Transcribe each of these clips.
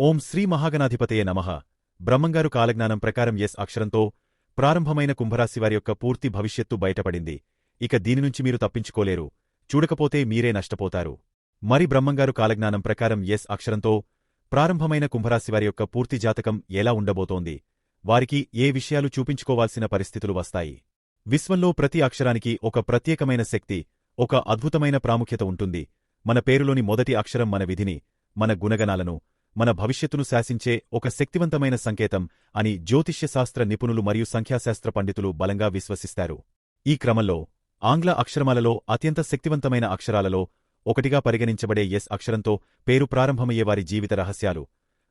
ఓం శ్రీ మహాగణాధిపతయే నమః. బ్రహ్మంగారు కాలజ్ఞానం ప్రకారం ఎస్ అక్షరంతో ప్రారంభమైన కుంభరాశివారి యొక్క పూర్తి భవిష్యత్తు బయటపడింది. ఇక దీనినుంచి మీరు తప్పించుకోలేరు. చూడకపోతే మీరే నష్టపోతారు. మరి బ్రహ్మంగారు కాలజ్ఞానం ప్రకారం ఎస్ అక్షరంతో ప్రారంభమైన కుంభరాశివారి యొక్క పూర్తి జాతకం ఎలా ఉండబోతోంది? వారికి ఏ విషయాలు చూపించుకోవాల్సిన పరిస్థితులు వస్తాయి? విశ్వంలో ప్రతి అక్షరానికి ఒక ప్రత్యేకమైన శక్తి ఒక అద్భుతమైన ప్రాముఖ్యత ఉంటుంది. మన పేరులోని మొదటి అక్షరం మన విధిని మన గుణగణాలను మన భవిష్యత్తును శాసించే ఒక శక్తివంతమైన సంకేతం అని జ్యోతిష్యశాస్త్ర నిపుణులు మరియు సంఖ్యాశాస్త్ర పండితులు బలంగా విశ్వసిస్తారు. ఈ క్రమంలో ఆంగ్ల అక్షరమాలలో అత్యంత శక్తివంతమైన అక్షరాలలో ఒకటిగా పరిగణించబడే ఎస్ అక్షరంతో పేరు ప్రారంభమయ్యే వారి జీవిత రహస్యాలు.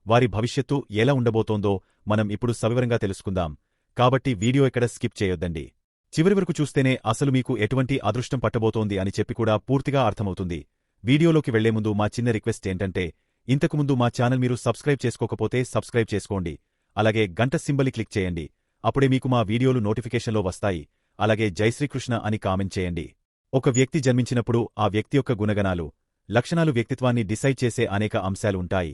వారి భవిష్యత్తు ఎలా ఉండబోతోందో మనం ఇప్పుడు సవివరంగా తెలుసుకుందాం. కాబట్టి వీడియో ఇక్కడ స్కిప్ చేయొద్దండి. చివరి వరకు చూస్తేనే అసలు మీకు ఎటువంటి అదృష్టం పట్టబోతోంది అని చెప్పి కూడా పూర్తిగా అర్థమవుతుంది. వీడియోలోకి వెళ్ళే ముందు మా చిన్న రిక్వెస్ట్ ఏంటంటే ఇంతకుముందు మా ఛానల్ మీరు సబ్స్క్రైబ్ చేసుకోకపోతే సబ్స్క్రైబ్ చేసుకోండి. అలాగే గంట సింబలి క్లిక్ చేయండి. అప్పుడే మీకు మా వీడియోలు నోటిఫికేషన్లో వస్తాయి. అలాగే జై శ్రీకృష్ణ అని కామెంట్ చేయండి. ఒక వ్యక్తి జన్మించినప్పుడు ఆ వ్యక్తి యొక్క గుణగణాలు లక్షణాలు వ్యక్తిత్వాన్ని డిసైడ్ చేసే అనేక అంశాలు ఉంటాయి.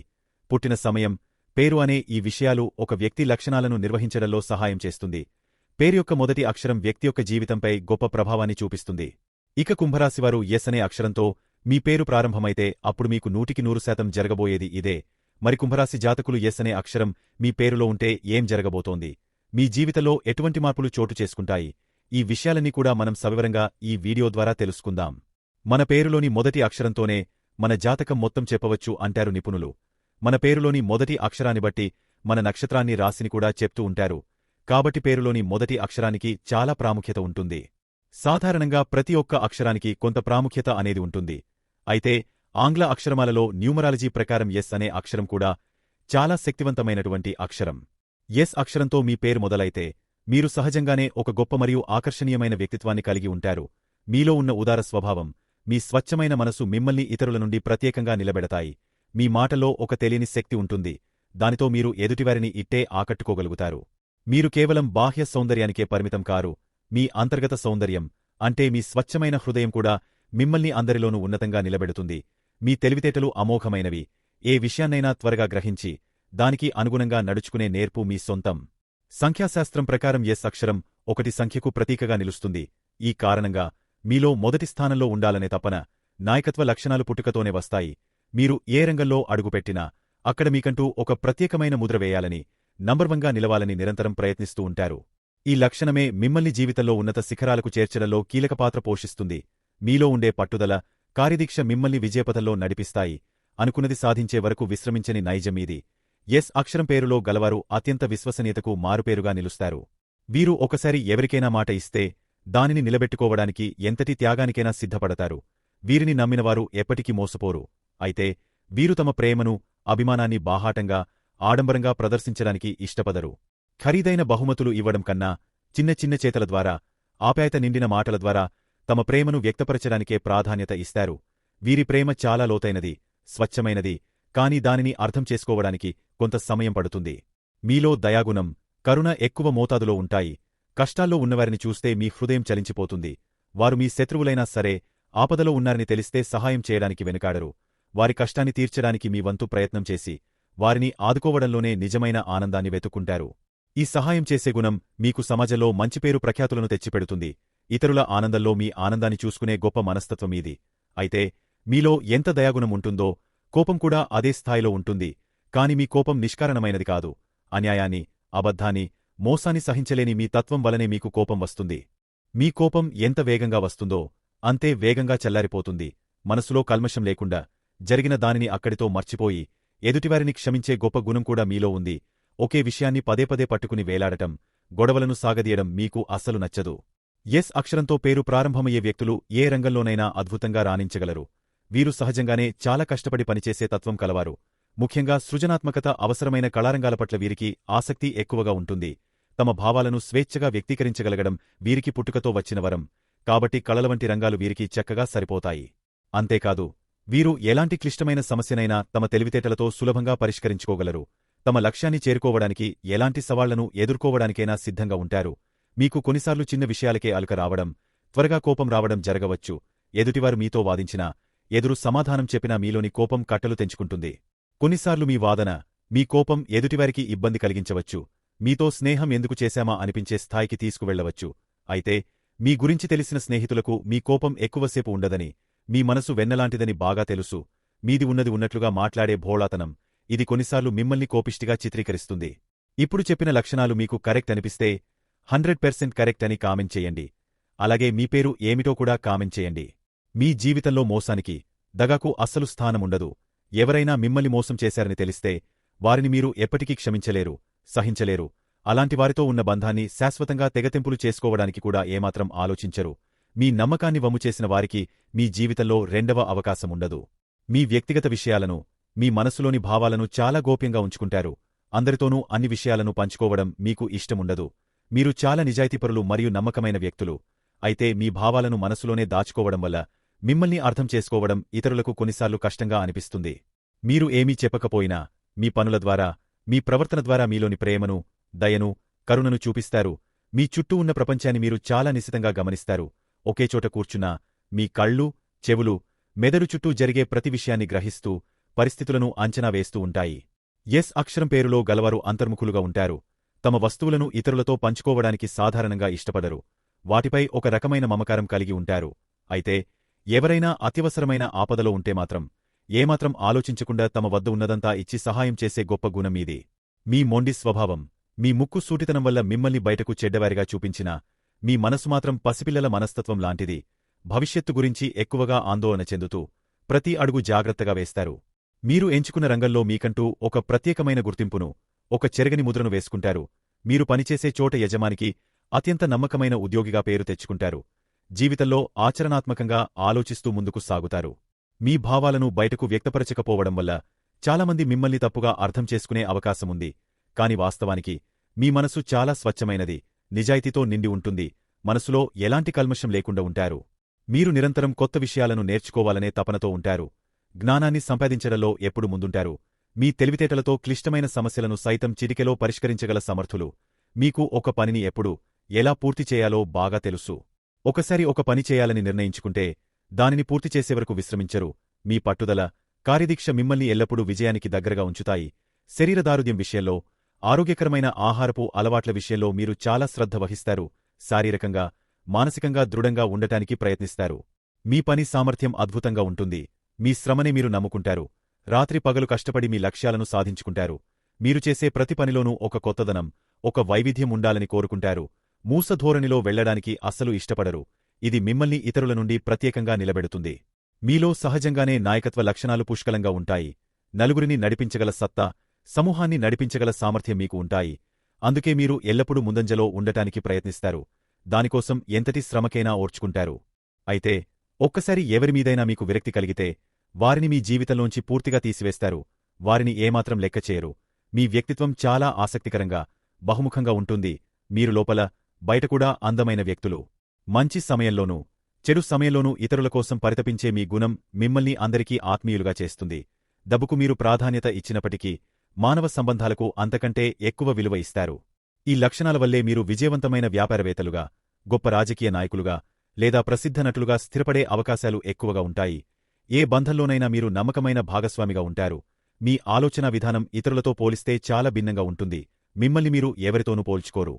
పుట్టిన సమయం పేరు అనే ఈ విషయాలు ఒక వ్యక్తి లక్షణాలను నిర్వహించడంలో సహాయం చేస్తుంది. పేరు యొక్క మొదటి అక్షరం వ్యక్తి యొక్క జీవితంపై గొప్ప ప్రభావాన్ని చూపిస్తుంది. ఇక కుంభరాశివారు ఎస్ అనే అక్షరంతో మీ పేరు ప్రారంభమైతే అప్పుడు మీకు నూటికి నూరు శాతం జరగబోయేది ఇదే. మరి కుంభరాశి జాతకులు ఎస్ అనే అక్షరం మీ పేరులో ఉంటే ఏం జరగబోతోంది? మీ జీవితంలో ఎటువంటి మార్పులు చోటు చేసుకుంటాయి? ఈ విషయాలన్నీ కూడా మనం సవివరంగా ఈ వీడియో ద్వారా తెలుసుకుందాం. మన పేరులోని మొదటి అక్షరంతోనే మన జాతకం మొత్తం చెప్పవచ్చు అంటారు నిపుణులు. మన పేరులోని మొదటి అక్షరాన్ని బట్టి మన నక్షత్రాన్ని రాశిని కూడా చెప్తూ ఉంటారు. కాబట్టి పేరులోని మొదటి అక్షరానికి చాలా ప్రాముఖ్యత ఉంటుంది. సాధారణంగా ప్రతి ఒక్క అక్షరానికి కొంత ప్రాముఖ్యత అనేది ఉంటుంది. అయితే ఆంగ్ల అక్షరమాలలో న్యూమరాలజీ ప్రకారం ఎస్ అనే అక్షరం కూడా చాలా శక్తివంతమైనటువంటి అక్షరం. ఎస్ అక్షరంతో మీ పేరు మొదలైతే మీరు సహజంగానే ఒక గొప్ప మరియు ఆకర్షణీయమైన వ్యక్తిత్వాన్ని కలిగి ఉంటారు. మీలో ఉన్న ఉదార స్వభావం మీ స్వచ్ఛమైన మనసు మిమ్మల్ని ఇతరుల నుండి ప్రత్యేకంగా నిలబెడతాయి. మీ మాటలో ఒక తెలియని శక్తి ఉంటుంది. దానితో మీరు ఎదుటివారిని ఇట్టే ఆకట్టుకోగలుగుతారు. మీరు కేవలం బాహ్య సౌందర్యానికే పరిమితం కారు. మీ అంతర్గత సౌందర్యం అంటే మీ స్వచ్ఛమైన హృదయం కూడా మిమ్మల్ని అందరిలోనూ ఉన్నతంగా నిలబెడుతుంది. మీ తెలివితేటలు అమోఘమైనవి. ఏ విషయాన్నైనా త్వరగా గ్రహించి దానికి అనుగుణంగా నడుచుకునే నేర్పు మీ సొంతం. సంఖ్యాశాస్త్రం ప్రకారం ఎస్ అక్షరం ఒకటి సంఖ్యకు ప్రతీకగా నిలుస్తుంది. ఈ కారణంగా మీలో మొదటి స్థానంలో ఉండాలనే తపన నాయకత్వ లక్షణాలు పుట్టుకతోనే వస్తాయి. మీరు ఏ రంగంలో అడుగుపెట్టినా అక్కడ మీకంటూ ఒక ప్రత్యేకమైన ముద్ర వేయాలని నంబర్వన్గా నిలవాలని నిరంతరం ప్రయత్నిస్తూ ఉంటారు. ఈ లక్షణమే మిమ్మల్ని జీవితంలో ఉన్నత శిఖరాలకు చేర్చడంలో కీలక పాత్ర పోషిస్తుంది. మీలో ఉండే పట్టుదల కార్యదీక్ష మిమ్మల్ని విజయపథంలో నడిపిస్తాయి అనుకున్నది సాధించే వరకు విశ్రమించని నైజమీది ఎస్ అక్షరం పేరులో గలవారు అత్యంత విశ్వసనీయతకు మారుపేరుగా నిలుస్తారు. వీరు ఒకసారి ఎవరికైనా మాట ఇస్తే దానిని నిలబెట్టుకోవడానికి ఎంతటి త్యాగానికైనా సిద్ధపడతారు. వీరిని నమ్మినవారు ఎప్పటికీ మోసపోరు. అయితే వీరు తమ ప్రేమను అభిమానాన్ని బాహాటంగా ఆడంబరంగా ప్రదర్శించడానికి ఇష్టపదరు ఖరీదైన బహుమతులు ఇవ్వడం కన్నా చిన్న చిన్న చేతల ద్వారా ఆప్యాయత నిండిన మాటల ద్వారా తమ ప్రేమను వ్యక్తపరచడానికే ప్రాధాన్యత ఇస్తారు. వీరి ప్రేమ చాలా లోతైనది స్వచ్ఛమైనది కాని దానిని అర్థం చేసుకోవడానికి కొంత సమయం పడుతుంది. మీలో దయాగుణం కరుణ ఎక్కువ మోతాదులో ఉంటాయి. కష్టాల్లో ఉన్నవారిని చూస్తే మీ హృదయం చలించిపోతుంది. వారు మీ శత్రువులైనా సరే ఆపదలో ఉన్నారని తెలిస్తే సహాయం చేయడానికి వెనుకాడరు. వారి కష్టాన్ని తీర్చడానికి మీ వంతు ప్రయత్నం చేసి వారిని ఆదుకోవడంలోనే నిజమైన ఆనందాన్ని వెతుక్కుంటారు. ఈ సహాయం చేసే గుణం మీకు సమాజంలో మంచి పేరు ప్రఖ్యాతులను తెచ్చిపెడుతుంది. ఇతరుల ఆనందంలో మీ ఆనందాన్ని చూసుకునే గొప్ప మనస్తత్వం ఇది. అయితే మీలో ఎంత దయాగుణం ఉంటుందో కోపం కూడా అదే స్థాయిలో ఉంటుంది. కాని మీ కోపం నిష్కారణమైనది కాదు. అన్యాయాన్ని అబద్ధాన్ని మోసాన్ని సహించలేని మీ తత్వం వలనే మీకు కోపం వస్తుంది. మీ కోపం ఎంత వేగంగా వస్తుందో అంతే వేగంగా చల్లారిపోతుంది. మనసులో కల్మషం లేకుండా జరిగిన దానిని అక్కడితో మర్చిపోయి ఎదుటివారిని క్షమించే గొప్ప గుణం కూడా మీలో ఉంది. ఒకే విషయాన్ని పదే పదే పట్టుకుని వేలాడటం గొడవలను సాగదీయడం మీకు అస్సలు నచ్చదు. ఎస్ అక్షరంతో పేరు ప్రారంభమయ్యే వ్యక్తులు ఏ రంగంలోనైనా అద్భుతంగా రాణించగలరు. వీరు సహజంగానే చాలా కష్టపడి పనిచేసే తత్వం కలవారు. ముఖ్యంగా సృజనాత్మకత అవసరమైన కళారంగాల పట్ల వీరికి ఆసక్తి ఎక్కువగా ఉంటుంది. తమ భావాలను స్వేచ్ఛగా వ్యక్తీకరించగలగడం వీరికి పుట్టుకతో వచ్చిన వరం. కాబట్టి కళల వంటి రంగాలు వీరికి చక్కగా సరిపోతాయి. అంతేకాదు వీరు ఎలాంటి క్లిష్టమైన సమస్యనైనా తమ తెలివితేటలతో సులభంగా పరిష్కరించుకోగలరు. తమ లక్ష్యాన్ని చేరుకోవడానికి ఎలాంటి సవాళ్ళను ఎదుర్కోవడానికైనా సిద్ధంగా ఉంటారు. మీకు కొన్నిసార్లు చిన్న విషయాలకే అలుక రావడం త్వరగా కోపం రావడం జరగవచ్చు. ఎదుటివారు మీతో వాదించినా ఎదురు సమాధానం చెప్పినా మీలోని కోపం కట్టలు తెంచుకుంటుంది. కొన్నిసార్లు మీ వాదన మీ కోపం ఎదుటివారికి ఇబ్బంది కలిగించవచ్చు. మీతో స్నేహం ఎందుకు చేశామా అనిపించే స్థాయికి తీసుకువెళ్ళవచ్చు అయితే మీ గురించి తెలిసిన స్నేహితులకు మీ కోపం ఎక్కువసేపు ఉండదని మీ మనసు వెన్నలాంటిదని బాగా తెలుసు. మీది ఉన్నది ఉన్నట్లుగా మాట్లాడే భోళాతనం. ఇది కొన్నిసార్లు మిమ్మల్ని కోపిష్టిగా చిత్రీకరిస్తుంది. ఇప్పుడు చెప్పిన లక్షణాలు మీకు కరెక్ట్ అనిపిస్తే హండ్రెడ్ పెర్సెంట్ కరెక్ట్ అని కామెంట్ చేయండి. అలాగే మీ పేరు ఏమిటో కూడా కామెంట్ చేయండి. మీ జీవితంలో మోసానికి దగాకు అస్సలు స్థానముండదు. ఎవరైనా మిమ్మల్ని మోసం చేశారని తెలిస్తే వారిని మీరు ఎప్పటికీ క్షమించలేరు సహించలేరు. అలాంటి వారితో ఉన్న బంధాన్ని శాశ్వతంగా తెగతింపులు చేసుకోవడానికి కూడా ఏమాత్రం ఆలోచించరు. మీ నమ్మకాన్ని వమ్ము చేసిన వారికి మీ జీవితంలో రెండవ అవకాశముండదు. మీ వ్యక్తిగత విషయాలను మీ మనసులోని భావాలను చాలా గోప్యంగా ఉంచుకుంటారు. అందరితోనూ అన్ని విషయాలను పంచుకోవడం మీకు ఇష్టముండదు. మీరు చాలా నిజాయితీపరులు మరియు నమ్మకమైన వ్యక్తులు. అయితే మీ భావాలను మనసులోనే దాచుకోవడం వల్ల మిమ్మల్ని అర్థం చేసుకోవడం ఇతరులకు కొన్నిసార్లు కష్టంగా అనిపిస్తుంది. మీరు ఏమీ చెప్పకపోయినా మీ పనుల ద్వారా మీ ప్రవర్తన ద్వారా మీలోని ప్రేమను దయను కరుణను చూపిస్తారు. మీ చుట్టూ ఉన్న ప్రపంచాన్ని మీరు చాలా నిశితంగా గమనిస్తారు. ఒకేచోట కూర్చున్నా మీ కళ్ళు చెవులు మెదడు చుట్టూ జరిగే ప్రతి విషయాన్ని గ్రహిస్తూ పరిస్థితులను అంచనా వేస్తూ ఉంటాయి. ఎస్ అక్షరం పేరులో గలవారు అంతర్ముఖులుగా ఉంటారు. తమ వస్తువులను ఇతరులతో పంచుకోవడానికి సాధారణంగా ఇష్టపడరు. వాటిపై ఒక రకమైన మమకారం కలిగి ఉంటారు. అయితే ఎవరైనా అత్యవసరమైన ఆపదలో ఉంటే మాత్రం ఏమాత్రం ఆలోచించకుండా తమ వద్ద ఉన్నదంతా ఇచ్చి సహాయం చేసే గొప్ప గుణం మీది మీ మొండి స్వభావం మీ ముక్కు సూటితనం వల్ల మిమ్మల్ని బయటకు చెడ్డవారిగా చూపించినా మీ మనసు మాత్రం పసిపిల్లల మనస్తత్వం లాంటిది. భవిష్యత్తు గురించి ఎక్కువగా ఆందోళన చెందుతూ ప్రతి అడుగు జాగ్రత్తగా వేస్తారు. మీరు ఎంచుకున్న రంగంలో మీకంటూ ఒక ప్రత్యేకమైన గుర్తింపును ఒక చెరగని ముద్రను వేసుకుంటారు. మీరు పనిచేసే చోట యజమానికి అత్యంత నమ్మకమైన ఉద్యోగిగా పేరు తెచ్చుకుంటారు. జీవితంలో ఆచరణాత్మకంగా ఆలోచిస్తూ ముందుకు సాగుతారు. మీ భావాలను బయటకు వ్యక్తపరచకపోవడం వల్ల చాలామంది మిమ్మల్ని తప్పుగా అర్థం చేసుకునే అవకాశముంది కాని వాస్తవానికి మీ మనసు చాలా స్వచ్ఛమైనది నిజాయితీతో నిండి ఉంటుంది మనసులో ఎలాంటి కల్మషం లేకుండా ఉంటారు. మీరు నిరంతరం కొత్త విషయాలను నేర్చుకోవాలనే తపనతో ఉంటారు. జ్ఞానాన్ని సంపాదించడంలో ఎప్పుడు ముందుంటారు. మీ తెలివితేటలతో క్లిష్టమైన సమస్యలను సైతం చిటికెలో పరిష్కరించగల సమర్థులు. మీకు ఒక పనిని ఎప్పుడు ఎలా పూర్తి చేయాలో బాగా తెలుసు. ఒకసారి ఒక పని చేయాలని నిర్ణయించుకుంటే దానిని పూర్తి చేసేవరకు విశ్రమించరు. మీ పట్టుదల కార్యదీక్ష మిమ్మల్ని ఎల్లప్పుడూ విజయానికి దగ్గరగా ఉంచుతాయి. శరీరదారుద్యం విషయంలో ఆరోగ్యకరమైన ఆహారపు అలవాట్ల విషయంలో మీరు చాలా శ్రద్ధ వహిస్తారు. శారీరకంగా మానసికంగా దృఢంగా ఉండటానికి ప్రయత్నిస్తారు. మీ పని సామర్థ్యం అద్భుతంగా ఉంటుంది. మీ శ్రమనే మీరు నమ్ముకుంటారు. రాత్రి పగలు కష్టపడి మీ లక్ష్యాలను సాధించుకుంటారు. మీరు చేసే ప్రతి పనిలోనూ ఒక కొత్తదనం ఒక వైవిధ్యం ఉండాలని కోరుకుంటారు. మూసధోరణిలో వెళ్ళడానికి అస్సలు ఇష్టపడరు. ఇది మిమ్మల్ని ఇతరుల నుండి ప్రత్యేకంగా నిలబెడుతుంది. మీలో సహజంగానే నాయకత్వ లక్షణాలు పుష్కలంగా ఉంటాయి. నలుగురిని నడిపించగల సత్తా సమూహాన్ని నడిపించగల సామర్థ్యం మీకు ఉంటాయి. అందుకే మీరు ఎల్లప్పుడూ ముందంజలో ఉండటానికి ప్రయత్నిస్తారు. దానికోసం ఎంతటి శ్రమకైనా ఓర్చుకుంటారు. అయితే ఒక్కసారి ఎవరిమీదైనా మీకు విరక్తి కలిగితే వారిని మీ జీవితంలోంచి పూర్తిగా తీసివేస్తారు. వారిని ఏమాత్రం లెక్కచేయరు మీ వ్యక్తిత్వం చాలా ఆసక్తికరంగా బహుముఖంగా ఉంటుంది. మీరు లోపల బయటకూడా అందమైన వ్యక్తులు. మంచి సమయంలోనూ చెడు సమయంలోనూ ఇతరుల కోసం పరితపించే మీ గుణం మిమ్మల్ని అందరికీ ఆత్మీయులుగా చేస్తుంది. డబ్బుకు మీరు ప్రాధాన్యత ఇచ్చినప్పటికీ మానవ సంబంధాలకు అంతకంటే ఎక్కువ విలువ ఇస్తారు. ఈ లక్షణాల వల్లే మీరు విజయవంతమైన వ్యాపారవేత్తలుగా గొప్ప రాజకీయ నాయకులుగా లేదా ప్రసిద్ధ నటులుగా స్థిరపడే అవకాశాలు ఎక్కువగా ఉంటాయి. ఏ బంధంలోనైనా మీరు నమ్మకమైన భాగస్వామిగా ఉంటారు. మీ ఆలోచనా విధానం ఇతరులతో పోలిస్తే చాలా భిన్నంగా ఉంటుంది. మిమ్మల్ని మీరు ఎవరితోనూ పోల్చుకోరు.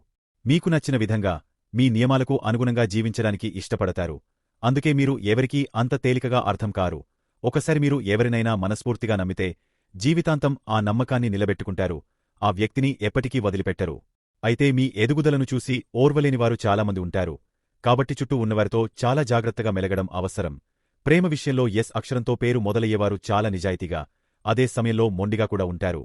మీకు నచ్చిన విధంగా మీ నియమాలకు అనుగుణంగా జీవించడానికి ఇష్టపడతారు. అందుకే మీరు ఎవరికీ అంత తేలికగా అర్థం కారు. ఒకసారి మీరు ఎవరినైనా మనస్ఫూర్తిగా నమ్మితే జీవితాంతం ఆ నమ్మకాన్ని నిలబెట్టుకుంటారు. ఆ వ్యక్తిని ఎప్పటికీ వదిలిపెట్టరు. అయితే మీ ఎదుగుదలను చూసి ఓర్వలేనివారు చాలామంది ఉంటారు. కాబట్టి చుట్టూ ఉన్నవారితో చాలా జాగ్రత్తగా మెలగడం అవసరం. ప్రేమ విషయంలో ఎస్ అక్షరంతో పేరు మొదలయ్యేవారు చాలా నిజాయితీగా అదే సమయంలో మొండిగా కూడా ఉంటారు.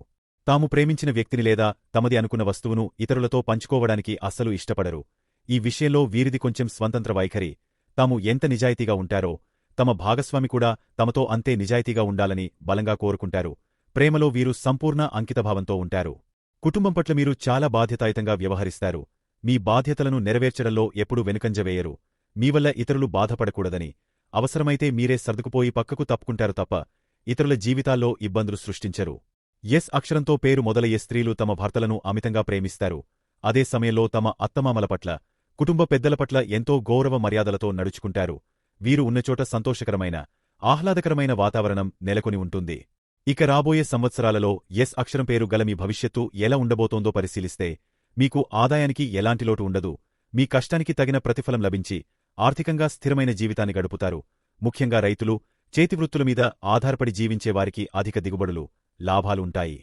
తాము ప్రేమించిన వ్యక్తిని లేదా తమది అనుకున్న వస్తువును ఇతరులతో పంచుకోవడానికి అస్సలు ఇష్టపడరు. ఈ విషయంలో వీరిది కొంచెం స్వంతంత్ర వైఖరి. తాము ఎంత నిజాయితీగా ఉంటారో తమ భాగస్వామి కూడా తమతో అంతే నిజాయితీగా ఉండాలని బలంగా కోరుకుంటారు. ప్రేమలో వీరు సంపూర్ణ అంకితభావంతో ఉంటారు. కుటుంబం పట్ల మీరు చాలా బాధ్యతాయుతంగా వ్యవహరిస్తారు. మీ బాధ్యతలను నెరవేర్చడంలో ఎప్పుడూ వెనుకంజవేయరు మీవల్ల ఇతరులు బాధపడకూడదని. అవసరమైతే మీరే సర్దుకుపోయి పక్కకు తప్పుకుంటారు తప్ప ఇతరుల జీవితాల్లో ఇబ్బందులు సృష్టించరు. ఎస్ అక్షరంతో పేరు మొదలయ్యే స్త్రీలు తమ భర్తలను అమితంగా ప్రేమిస్తారు. అదే సమయంలో తమ అత్తమామల పట్ల కుటుంబ పెద్దల పట్ల ఎంతో గౌరవ మర్యాదలతో నడుచుకుంటారు. వీరు ఉన్నచోట సంతోషకరమైన ఆహ్లాదకరమైన వాతావరణం నెలకొని ఉంటుంది. ఇక రాబోయే సంవత్సరాలలో ఎస్ అక్షరం పేరు గల మీ భవిష్యత్తు ఎలా ఉండబోతోందో పరిశీలిస్తే మీకు ఆదాయానికి ఎలాంటి లోటు ఉండదు. మీ కష్టానికి తగిన ప్రతిఫలం లభించి ఆర్థికంగా స్థిరమైన జీవితాన్ని గడుపుతారు. ముఖ్యంగా రైతులు చేతివృత్తుల మీద ఆధారపడి జీవించే వారికి అధిక దిగుబడులు లాభాలుంటాయి.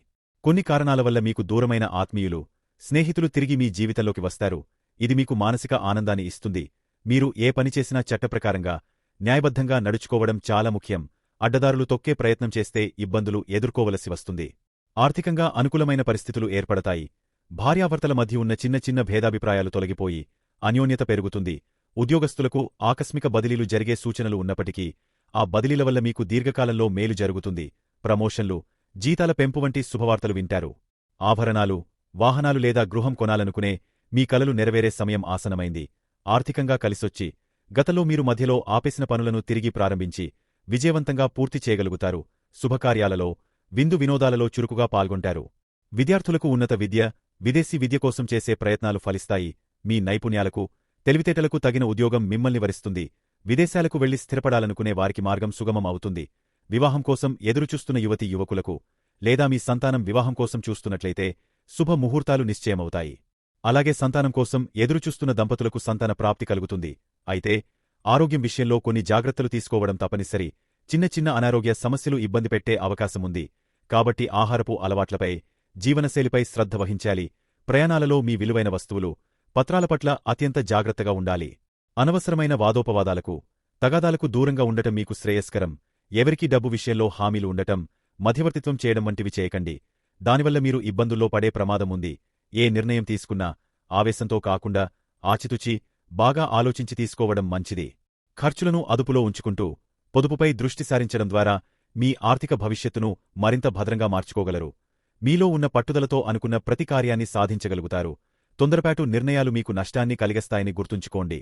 కొన్ని కారణాల వల్ల మీకు దూరమైన ఆత్మీయులు స్నేహితులు తిరిగి మీ జీవితంలోకి వస్తారు. ఇది మీకు మానసిక ఆనందాన్ని ఇస్తుంది. మీరు ఏ పని చేసినా చట్టప్రకారంగా న్యాయబద్ధంగా నడుచుకోవడం చాలా ముఖ్యం. అడ్డదారులు తొక్కే ప్రయత్నం చేస్తే ఇబ్బందులు ఎదుర్కోవలసి వస్తుంది. ఆర్థికంగా అనుకూలమైన పరిస్థితులు ఏర్పడతాయి. భార్యాభర్తల మధ్య ఉన్న చిన్న చిన్న భేదాభిప్రాయాలు తొలగిపోయి అన్యోన్యత పెరుగుతుంది. ఉద్యోగస్తులకు ఆకస్మిక బదిలీలు జరిగే సూచనలు ఉన్నప్పటికీ ఆ బదిలీల వల్ల మీకు దీర్ఘకాలంలో మేలు జరుగుతుంది. ప్రమోషన్లు జీతాల పెంపు వంటి శుభవార్తలు వింటారు. ఆభరణాలు వాహనాలు లేదా గృహం కొనాలనుకునే మీ కలలు నెరవేరే సమయం ఆసనమైంది. ఆర్థికంగా కలిసొచ్చి గతంలో మీరు మధ్యలో ఆపేసిన పనులను తిరిగి ప్రారంభించి విజయవంతంగా పూర్తి చేయగలుగుతారు. శుభకార్యాలలో విందు వినోదాలలో చురుకుగా పాల్గొంటారు. విద్యార్థులకు ఉన్నత విద్య విదేశీ విద్య కోసం చేసే ప్రయత్నాలు ఫలిస్తాయి. మీ నైపుణ్యాలకు తెలివితేటలకు తగిన ఉద్యోగం మిమ్మల్ని వరిస్తుంది. విదేశాలకు వెళ్ళి స్థిరపడాలనుకునే వారికి మార్గం సుగమం అవుతుంది. వివాహం కోసం ఎదురుచూస్తున్న యువతి యువకులకు లేదా మీ సంతానం వివాహం కోసం చూస్తున్నట్లయితే శుభ ముహూర్తాలు నిశ్చయమవుతాయి. అలాగే సంతానం కోసం ఎదురుచూస్తున్న దంపతులకు సంతాన ప్రాప్తి కలుగుతుంది. అయితే ఆరోగ్యం విషయంలో కొన్ని జాగ్రత్తలు తీసుకోవడం తప్పనిసరి. చిన్న చిన్న అనారోగ్య సమస్యలు ఇబ్బంది పెట్టే అవకాశముంది కాబట్టి ఆహారపు అలవాట్లపై జీవనశైలిపై శ్రద్ధ వహించాలి. ప్రయాణాలలో మీ విలువైన వస్తువులు పత్రాల పట్ల అత్యంత జాగ్రత్తగా ఉండాలి. అనవసరమైన వాదోపవాదాలకు తగాదాలకు దూరంగా ఉండటం మీకు శ్రేయస్కరం. ఎవరికీ డబ్బు విషయంలో హామీలు ఉండటం మధ్యవర్తిత్వం చేయడం వంటివి చేయకండి. దానివల్ల మీరు ఇబ్బందుల్లో పడే ప్రమాదముంది ఏ నిర్ణయం తీసుకున్నా ఆవేశంతో కాకుండా ఆచితుచి బాగా ఆలోచించి తీసుకోవడం మంచిది. ఖర్చులను అదుపులో ఉంచుకుంటూ పొదుపుపై దృష్టి సారించడం ద్వారా మీ ఆర్థిక భవిష్యత్తును మరింత భద్రంగా మార్చుకోగలరు. మీలో ఉన్న పట్టుదలతో అనుకున్న ప్రతి కార్యాన్ని సాధించగలుగుతారు. తొందరపాటు నిర్ణయాలు మీకు నష్టాన్ని కలిగస్తాయని గుర్తుంచుకోండి.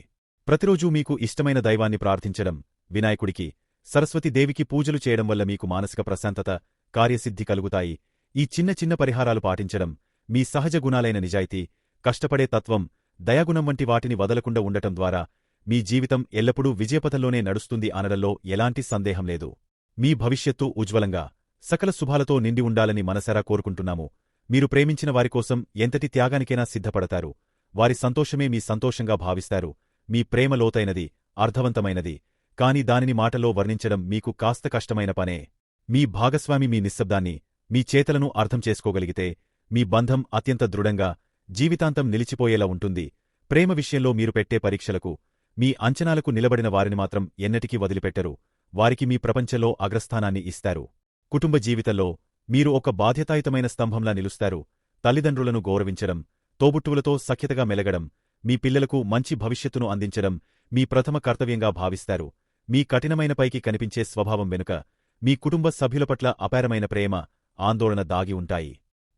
ప్రతిరోజూ మీకు ఇష్టమైన దైవాన్ని ప్రార్థించడం వినాయకుడికి సరస్వతీదేవికి పూజలు చేయడం వల్ల మీకు మానసిక ప్రశాంతత కార్యసిద్ధి కలుగుతాయి. ఈ చిన్న చిన్న పరిహారాలు పాటించడం మీ సహజ గుణాలైన నిజాయితీ కష్టపడే తత్వం దయాగుణం వంటి వాటిని వదలకుండా ఉండటం ద్వారా మీ జీవితం ఎల్లప్పుడూ విజయపథంలోనే నడుస్తుంది అనడంలో ఎలాంటి సందేహం లేదు. మీ భవిష్యత్తు ఉజ్వలంగా సకల శుభాలతో నిండి ఉండాలని మనసారా కోరుకుంటున్నాము. మీరు ప్రేమించిన వారికోసం ఎంతటి త్యాగానికైనా సిద్ధపడతారు. వారి సంతోషమే మీ సంతోషంగా భావిస్తారు. మీ ప్రేమ లోతైనది అర్థవంతమైనది. కాని దానిని మాటలో వర్ణించడం మీకు కాస్త కష్టమైన పనే. మీ భాగస్వామి మీ నిశ్శబ్దాన్ని మీ చేతలను అర్థం చేసుకోగలిగితే మీ బంధం అత్యంత దృఢంగా జీవితాంతం నిలిచిపోయేలా ఉంటుంది. ప్రేమ విషయంలో మీరు పెట్టే పరీక్షలకు మీ అంచనాలకు నిలబడిన వారిని మాత్రం ఎన్నటికీ వదిలిపెట్టరు. వారికి మీ ప్రపంచంలో అగ్రస్థానాన్ని ఇస్తారు. కుటుంబ జీవితంలో మీరు ఒక బాధ్యతాయుతమైన స్తంభంలా నిలుస్తారు తల్లిదండ్రులను గౌరవించడం తోబుట్టువులతో సఖ్యతగా మెలగడం మీ పిల్లలకు మంచి భవిష్యత్తును అందించడం మీ ప్రథమ కర్తవ్యంగా భావిస్తారు. మీ కఠినమైన పైకి కనిపించే స్వభావం వెనుక మీ కుటుంబ సభ్యుల పట్ల అపారమైన ప్రేమ ఆందోళన దాగి ఉంటాయి.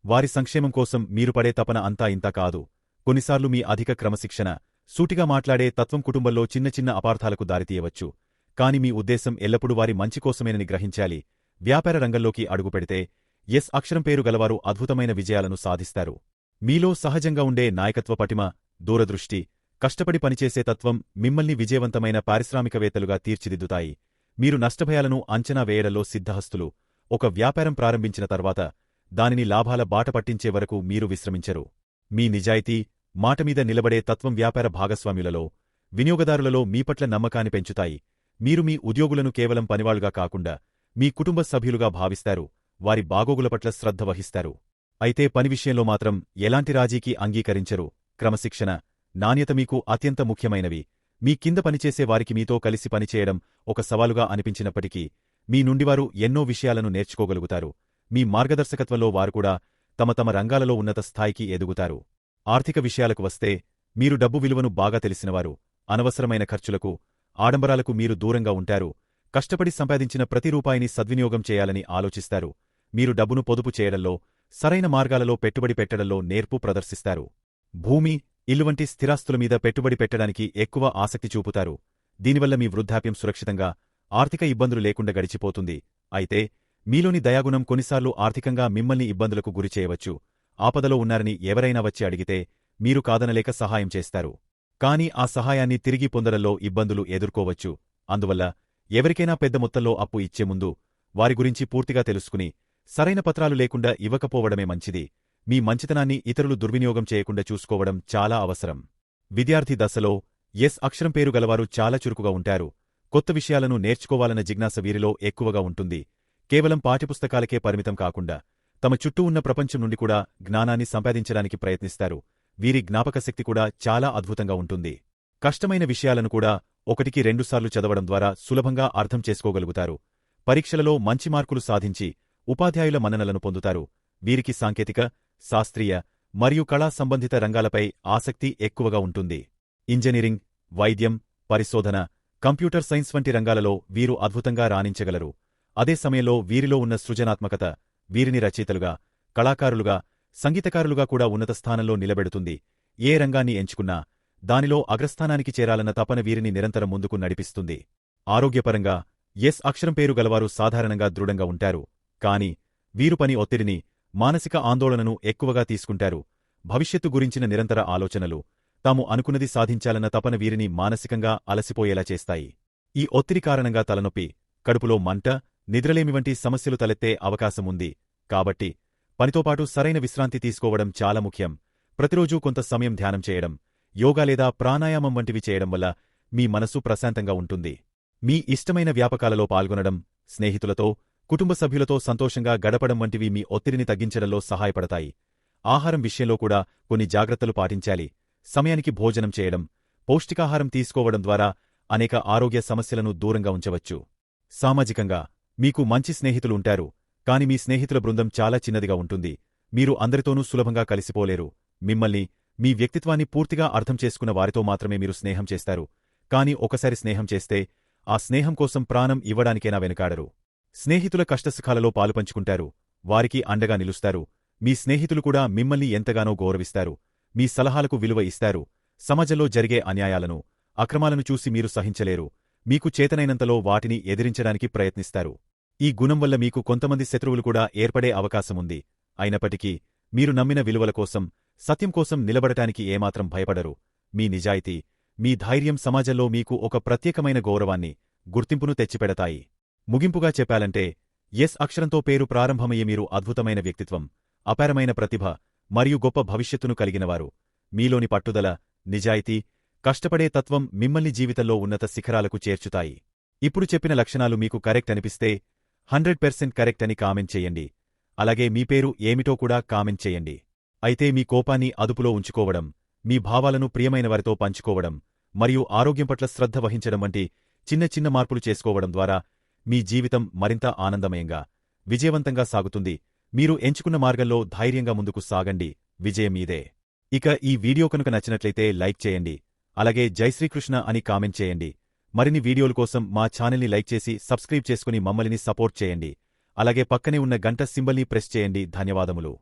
వారి సంక్షేమం కోసం మీరు పడే తపన అంతా ఇంతా కాదు. కొన్నిసార్లు మీ అధిక క్రమశిక్షణ సూటిగా మాట్లాడే తత్వం కుటుంబంలో చిన్న చిన్న అపార్థాలకు దారితీయవచ్చు. కాని మీ ఉద్దేశం ఎల్లప్పుడూ వారి మంచి కోసమేనని గ్రహించాలి. వ్యాపార రంగంలోకి అడుగుపెడితే ఎస్ అక్షరం పేరు గలవారు అద్భుతమైన విజయాలను సాధిస్తారు. మీలో సహజంగా ఉండే నాయకత్వ పటిమ దూరదృష్టి కష్టపడి పనిచేసే తత్వం మిమ్మల్ని విజయవంతమైన పారిశ్రామికవేత్తలుగా తీర్చిదిద్దుతాయి. మీరు నష్టభయాలను అంచనా వేయడంలో సిద్ధహస్తులు. ఒక వ్యాపారం ప్రారంభించిన తర్వాత దానిని లాభాల బాట పట్టించే వరకు మీరు విశ్రమించరు. మీ నిజాయితీ మాటమీద నిలబడే తత్వం వ్యాపార భాగస్వామ్యులలో వినియోగదారులలో మీపట్ల నమ్మకాన్ని పెంచుతాయి. మీరు మీ ఉద్యోగులను కేవలం పనివాళ్ళుగా కాకుండా మీ కుటుంబ సభ్యులుగా భావిస్తారు. వారి బాగోగుల పట్ల శ్రద్ధ వహిస్తారు. అయితే పని విషయంలో మాత్రం ఎలాంటి రాజీకి అంగీకరించరు. క్రమశిక్షణ నాణ్యత మీకు అత్యంత ముఖ్యమైనవి. మీ కింద పనిచేసే వారికి మీతో కలిసి పనిచేయడం ఒక సవాలుగా అనిపించినప్పటికీ మీ నుండివారు ఎన్నో విషయాలను నేర్చుకోగలుగుతారు. మీ మార్గదర్శకత్వంలో వారు కూడా తమ తమ రంగాలలో ఉన్నత స్థాయికి ఎదుగుతారు. ఆర్థిక విషయాలకు వస్తే మీరు డబ్బు విలువను బాగా తెలిసినవారు. అనవసరమైన ఖర్చులకు ఆడంబరాలకు మీరు దూరంగా ఉంటారు. కష్టపడి సంపాదించిన ప్రతి రూపాయిని సద్వినియోగం చేయాలని ఆలోచిస్తారు. మీరు డబ్బును పొదుపు చేయడంలో సరైన మార్గాలలో పెట్టుబడి పెట్టడంలో నేర్పు ప్రదర్శిస్తారు. భూమి ఇల్లు వంటి స్థిరాస్తుల మీద పెట్టుబడి పెట్టడానికి ఎక్కువ ఆసక్తి చూపుతారు. దీనివల్ల మీ వృద్ధాప్యం సురక్షితంగా ఆర్థిక ఇబ్బందులు లేకుండా గడిచిపోతుంది. అయితే మీలోని దయాగుణం కొన్నిసార్లు ఆర్థికంగా మిమ్మల్ని ఇబ్బందులకు గురిచేయవచ్చు ఆపదలో ఉన్నారని ఎవరైనా వచ్చి అడిగితే మీరు కాదనలేక సహాయం చేస్తారు. కాని ఆ సహాయాన్ని తిరిగి పొందడంలో ఇబ్బందులు ఎదుర్కోవచ్చు. అందువల్ల ఎవరికైనా పెద్ద మొత్తంలో అప్పు ఇచ్చే ముందు వారి గురించి పూర్తిగా తెలుసుకుని సరైన పత్రాలు లేకుండా ఇవ్వకపోవడమే మంచిది. మీ మంచితనాన్ని ఇతరులు దుర్వినియోగం చేయకుండా చూసుకోవడం చాలా అవసరం. విద్యార్థి దశలో ఎస్ అక్షరం పేరు గలవారు చాలా చురుకుగా ఉంటారు. కొత్త విషయాలను నేర్చుకోవాలన్న జిజ్ఞాస వీరిలో ఎక్కువగా ఉంటుంది. కేవలం పాఠ్యపుస్తకాలకే పరిమితం కాకుండా తమ చుట్టూ ఉన్న ప్రపంచం నుండి కూడా జ్ఞానాన్ని సంపాదించడానికి ప్రయత్నిస్తారు. వీరి జ్ఞాపకశక్తి కూడా చాలా అద్భుతంగా ఉంటుంది. కష్టమైన విషయాలను కూడా ఒకటికి రెండుసార్లు చదవడం ద్వారా సులభంగా అర్థం చేసుకోగలుగుతారు. పరీక్షలలో మంచి మార్కులు సాధించి ఉపాధ్యాయుల మన్ననలను పొందుతారు. వీరికి సాంకేతిక శాస్త్రీయ మరియు కళా సంబంధిత రంగాలపై ఆసక్తి ఎక్కువగా ఉంటుంది. ఇంజనీరింగ్ వైద్యం పరిశోధన కంప్యూటర్ సైన్స్ వంటి రంగాలలో వీరు అద్భుతంగా రాణించగలరు. అదే సమయంలో వీరిలో ఉన్న సృజనాత్మకత వీరిని రచయితలుగా కళాకారులుగా సంగీతకారులుగా కూడా ఉన్నత స్థానంలో నిలబెడుతుంది. ఏ రంగాన్ని ఎంచుకున్నా దానిలో అగ్రస్థానానికి చేరాలన్న తపన వీరిని నిరంతరం ముందుకు నడిపిస్తుంది. ఆరోగ్యపరంగా ఎస్ అక్షరం పేరు గలవారు సాధారణంగా దృఢంగా ఉంటారు. కాని వీరు పని ఒత్తిడిని మానసిక ఆందోళనను ఎక్కువగా తీసుకుంటారు. భవిష్యత్తు గురించిన నిరంతర ఆలోచనలు తాము అనుకున్నది సాధించాలన్న తపన వీరిని మానసికంగా అలసిపోయేలా చేస్తాయి. ఈ ఒత్తిడి కారణంగా తలనొప్పి కడుపులో మంట నిద్రలేమి వంటి సమస్యలు తలెత్తే అవకాశముంది. కాబట్టి పనితోపాటు సరైన విశ్రాంతి తీసుకోవడం చాలా ముఖ్యం. ప్రతిరోజూ కొంత సమయం ధ్యానం చేయడం యోగా లేదా ప్రాణాయామం వంటివి చేయడం వల్ల మీ మనసు ప్రశాంతంగా ఉంటుంది. మీ ఇష్టమైన వ్యాపకాలలో పాల్గొనడం స్నేహితులతో కుటుంబ సభ్యులతో సంతోషంగా గడపడం వంటివి మీ ఒత్తిడిని తగ్గించడంలో సహాయపడతాయి. ఆహారం విషయంలో కూడా కొన్ని జాగ్రత్తలు పాటించాలి. సమయానికి భోజనం చేయడం పౌష్టికాహారం తీసుకోవడం ద్వారా అనేక ఆరోగ్య సమస్యలను దూరంగా ఉంచవచ్చు. సామాజికంగా మీకు మంచి స్నేహితులు ఉంటారు కాని మీ స్నేహితుల బృందం చాలా చిన్నదిగా ఉంటుంది. మీరు అందరితోనూ సులభంగా కలిసిపోలేరు. మిమ్మల్ని మీ వ్యక్తిత్వాన్ని పూర్తిగా అర్థం చేసుకున్న వారితో మాత్రమే మీరు స్నేహం చేస్తారు. కాని ఒకసారి స్నేహం చేస్తే ఆ స్నేహం కోసం ప్రాణం ఇవ్వడానికైనా వెనుకాడరు. స్నేహితుల కష్టసుఖాలలో పాలుపంచుకుంటారు. వారికి అండగా నిలుస్తారు. మీ స్నేహితులు కూడా మిమ్మల్ని ఎంతగానో గౌరవిస్తారు. మీ సలహాలకు విలువ ఇస్తారు. సమాజంలో జరిగే అన్యాయాలను అక్రమాలను చూసి మీరు సహించలేరు. మీకు చేతనైనంతలో వాటిని ఎదిరించడానికి ప్రయత్నిస్తారు. ఈ గుణం వల్ల మీకు కొంతమంది శత్రువులు కూడా ఏర్పడే అవకాశముంది అయినప్పటికీ మీరు నమ్మిన విలువల కోసం సత్యం కోసం నిలబడటానికి ఏమాత్రం భయపడరు. మీ నిజాయితీ మీ ధైర్యం సమాజంలో మీకు ఒక ప్రత్యేకమైన గౌరవాన్ని గుర్తింపును తెచ్చిపెడతాయి. ముగింపుగా చెప్పాలంటే ఎస్ అక్షరంతో పేరు ప్రారంభమయ్యే మీరు అద్భుతమైన వ్యక్తిత్వం అపారమైన ప్రతిభ మరియు గొప్ప భవిష్యత్తును కలిగినవారు. మీలోని పట్టుదల నిజాయితీ కష్టపడే తత్వం మిమ్మల్ని జీవితంలో ఉన్నత శిఖరాలకు చేర్చుతాయి. ఇప్పుడు చెప్పిన లక్షణాలు మీకు కరెక్ట్ అనిపిస్తే హండ్రెడ్ పెర్సెంట్ కరెక్ట్ అని కామెంట్ చేయండి. అలాగే మీ పేరు ఏమిటో కూడా కామెంట్ చేయండి. అయితే మీ కోపాన్ని అదుపులో ఉంచుకోవడం మీ భావాలను ప్రియమైనవారితో పంచుకోవడం మరియు ఆరోగ్యం పట్ల శ్రద్ధ వహించడం వంటి చిన్న చిన్న మార్పులు చేసుకోవడం ద్వారా మీ జీవితం మరింత ఆనందమయంగా విజయవంతంగా సాగుతుంది. మీరు ఎంచుకున్న మార్గంలో ధైర్యంగా ముందుకు సాగండి. విజయం మీదే ఇక ఈ వీడియో కనుక నచ్చినట్లయితే లైక్ చేయండి. అలాగే జై శ్రీకృష్ణ అని కామెంట్ చేయండి. మరిన్ని వీడియోల కోసం మా ఛానల్ని లైక్ చేసి సబ్స్క్రైబ్ చేసుకుని మమ్మల్ని సపోర్ట్ చేయండి. అలాగే పక్కనే ఉన్న గంట సింబల్ని ప్రెస్ చేయండి. ధన్యవాదములు.